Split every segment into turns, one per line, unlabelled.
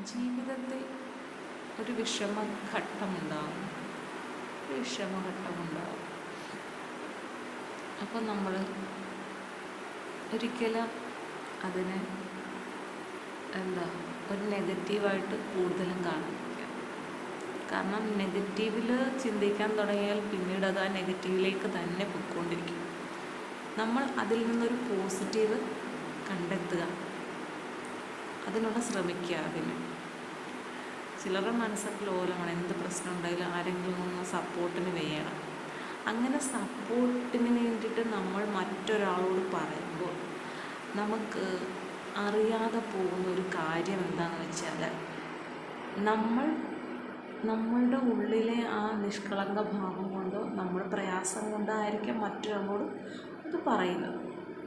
ജീവിതത്തിൽ ഒരു വിഷമഘട്ടമുണ്ടാകും വിഷമഘട്ടമുണ്ടാകും അപ്പം നമ്മൾ ഒരിക്കലും അതിനെ എന്താ ഒരു നെഗറ്റീവായിട്ട് കൂടുതലും കാണാൻ കാരണം നെഗറ്റീവിൽ ചിന്തിക്കാൻ തുടങ്ങിയാൽ പിന്നീട് അത് ആ നെഗറ്റീവിലേക്ക് തന്നെ പൊയ്ക്കൊണ്ടിരിക്കും. നമ്മൾ അതിൽ നിന്നൊരു പോസിറ്റീവ് കണ്ടെത്തുക. അതിനുള്ള ശ്രമിക്കുക അതിന്. ചിലരുടെ മനസ്സൊക്കെ ലോലമാണ് എന്ത് പ്രശ്നം ഉണ്ടായാലും ആരെങ്കിലും ഒന്ന് സപ്പോർട്ടിന് വേണം. അങ്ങനെ സപ്പോർട്ടിന് വേണ്ടിയിട്ട് നമ്മൾ മറ്റൊരാളോട് പറയുമ്പോൾ നമുക്ക് അറിയാതെ പോകുന്ന ഒരു കാര്യം എന്താണെന്ന് വെച്ചാൽ നമ്മൾ നമ്മളുടെ ഉള്ളിലെ ആ നിഷ്കളങ്ക ഭാവം കൊണ്ടോ നമ്മുടെ പ്രയാസം കൊണ്ടായിരിക്കാം മറ്റൊരാളോട് അത് പറയുന്നത്.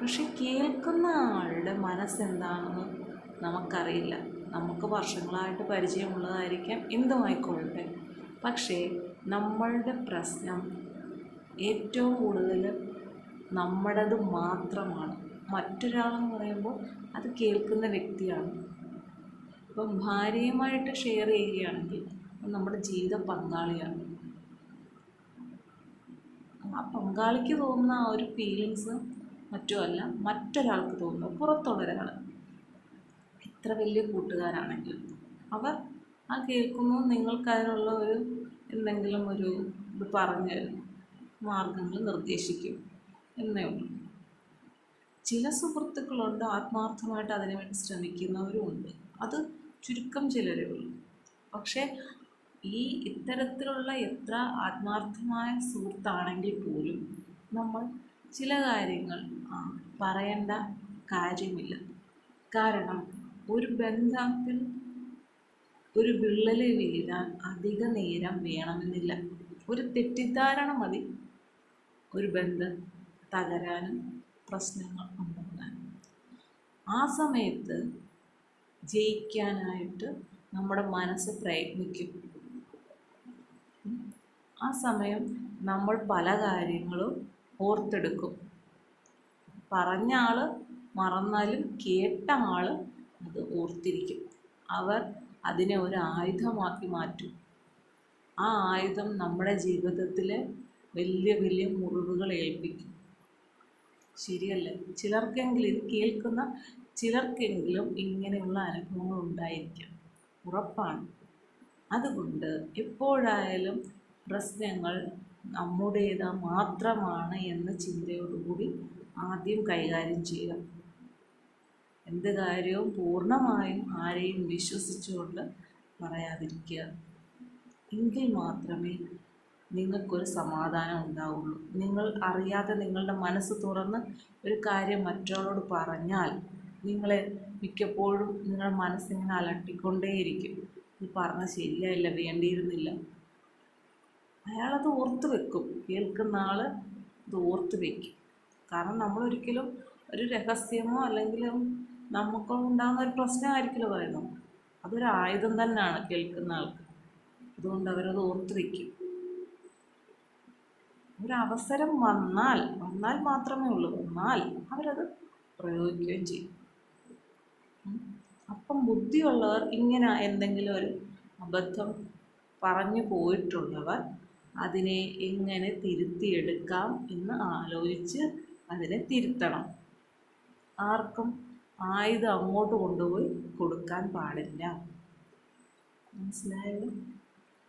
പക്ഷെ കേൾക്കുന്ന ആളുടെ മനസ്സെന്താണെന്ന് നമുക്കറിയില്ല. നമുക്ക് വർഷങ്ങളായിട്ട് പരിചയമുള്ളതായിരിക്കാം. എന്തുമായിക്കൊള്ളട്ടെ? പക്ഷേ നമ്മളുടെ പ്രശ്നം ഏറ്റവും കൂടുതൽ നമ്മുടേത് മാത്രമാണ്. മറ്റൊരാളെന്ന് പറയുമ്പോൾ അത് കേൾക്കുന്ന വ്യക്തിയാണ്. ഇപ്പം ഭാര്യയുമായിട്ട് ഷെയർ ചെയ്യുകയാണെങ്കിൽ നമ്മുടെ ജീവിത പങ്കാളിയാണ്. ആ പങ്കാളിക്ക് തോന്നുന്ന ആ ഒരു ഫീലിങ്സ് മറ്റുമല്ല മറ്റൊരാൾക്ക് തോന്നുന്നു പുറത്തുള്ള ഒരാൾ എത്ര വലിയ കൂട്ടുകാരാണെങ്കിലും. അവർ ആ കേൾക്കുമ്പോൾ നിങ്ങൾക്ക് അതിനുള്ള ഒരു എന്തെങ്കിലും ഒരു ഇത് പറഞ്ഞു മാർഗങ്ങൾ നിർദ്ദേശിക്കും എന്നേ ഉള്ളൂ. ചില സുഹൃത്തുക്കളുണ്ട് ആത്മാർത്ഥമായിട്ട് അതിനുവേണ്ടി ശ്രമിക്കുന്നവരും ഉണ്ട്. അത് ചുരുക്കം ചിലരേ ഉള്ളൂ. പക്ഷേ ഈ ഇത്തരത്തിലുള്ള എത്ര ആത്മാർത്ഥമായ സുഹൃത്താണെങ്കിൽ പോലും നമ്മൾ ചില കാര്യങ്ങൾ പറയേണ്ട കാര്യമില്ല. കാരണം ഒരു ബന്ധത്തിൽ ഒരു വിള്ളൽ വീഴാൻ അധിക നേരം വേണമെന്നില്ല. ഒരു തെറ്റിദ്ധാരണ മതി. ഒരു ബന്ധം തകരാനും പ്രശ്നങ്ങൾ ഉണ്ടാകാനും. ആ സമയത്ത് ജയിക്കാനായിട്ട് നമ്മുടെ മനസ്സ് പ്രയത്നിക്കും. ആ സമയം നമ്മൾ പല കാര്യങ്ങളും ഓർത്തെടുക്കും. പറഞ്ഞ ആൾ മറന്നാലും കേട്ട ആൾ അത് ഓർത്തിരിക്കും. അവർ അതിനെ ഒരു ആയുധമാക്കി മാറ്റും. ആ ആയുധം നമ്മുടെ ജീവിതത്തിൽ വലിയ വലിയ മുറിവുകൾ ഏൽപ്പിക്കും. ശരിയല്ല? ചിലർക്കെങ്കിലും ഇത് കേൾക്കുന്ന ചിലർക്കെങ്കിലും ഇങ്ങനെയുള്ള അനുഭവങ്ങൾ ഉണ്ടായിരിക്കാം. ഉറപ്പാണ്. അതുകൊണ്ട് എപ്പോഴായാലും പ്രശ്നങ്ങൾ നമ്മുടേത് മാത്രമാണ് എന്ന ചിന്തയോടുകൂടി ആദ്യം കൈകാര്യം ചെയ്യുക. എന്ത് കാര്യവും പൂർണമായും ആരെയും വിശ്വസിച്ചുകൊണ്ട് പറയാതിരിക്കുക. എങ്കിൽ മാത്രമേ നിങ്ങൾക്കൊരു സമാധാനം ഉണ്ടാവുള്ളൂ. നിങ്ങൾ അറിയാതെ നിങ്ങളുടെ മനസ്സ് തുറന്ന് ഒരു കാര്യം മറ്റൊരാളോട് പറഞ്ഞാൽ നിങ്ങളെ മിക്കപ്പോഴും നിങ്ങളുടെ മനസ്സിങ്ങനെ അലട്ടിക്കൊണ്ടേയിരിക്കും. ഇത് പറഞ്ഞ ശരിയായില്ല വേണ്ടിയിരുന്നില്ല. അയാളത് ഓർത്ത് വെക്കും. കേൾക്കുന്ന ആൾ ഇത് ഓർത്ത് വെക്കും. കാരണം നമ്മളൊരിക്കലും ഒരു രഹസ്യമോ അല്ലെങ്കിൽ നമുക്ക് ഒരു പ്രശ്നമായിരിക്കില്ല പറയുന്നത് അതൊരു ആയുധം തന്നെയാണ് കേൾക്കുന്ന ആൾക്ക്. അതുകൊണ്ട് അവരത് ഓർത്ത് വയ്ക്കും ഒരവസരം വന്നാൽ വന്നാൽ മാത്രമേ ഉള്ളൂ. വന്നാൽ അവരത് പ്രയോഗിക്കുകയും ചെയ്യും. അപ്പം ബുദ്ധിയുള്ളവർ ഇങ്ങനെ എന്തെങ്കിലും ഒരു അബദ്ധം പറഞ്ഞു പോയിട്ടുള്ളവർ അതിനെ എങ്ങനെ തിരുത്തിയെടുക്കാം എന്ന് ആലോചിച്ച് അതിനെ തിരുത്തണം. ആർക്കും ആയുധം അങ്ങോട്ട് കൊണ്ടുപോയി കൊടുക്കാൻ പാടില്ല. മനസ്സിലായോ?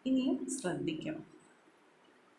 ഇനിയും ശ്രദ്ധിക്കണം.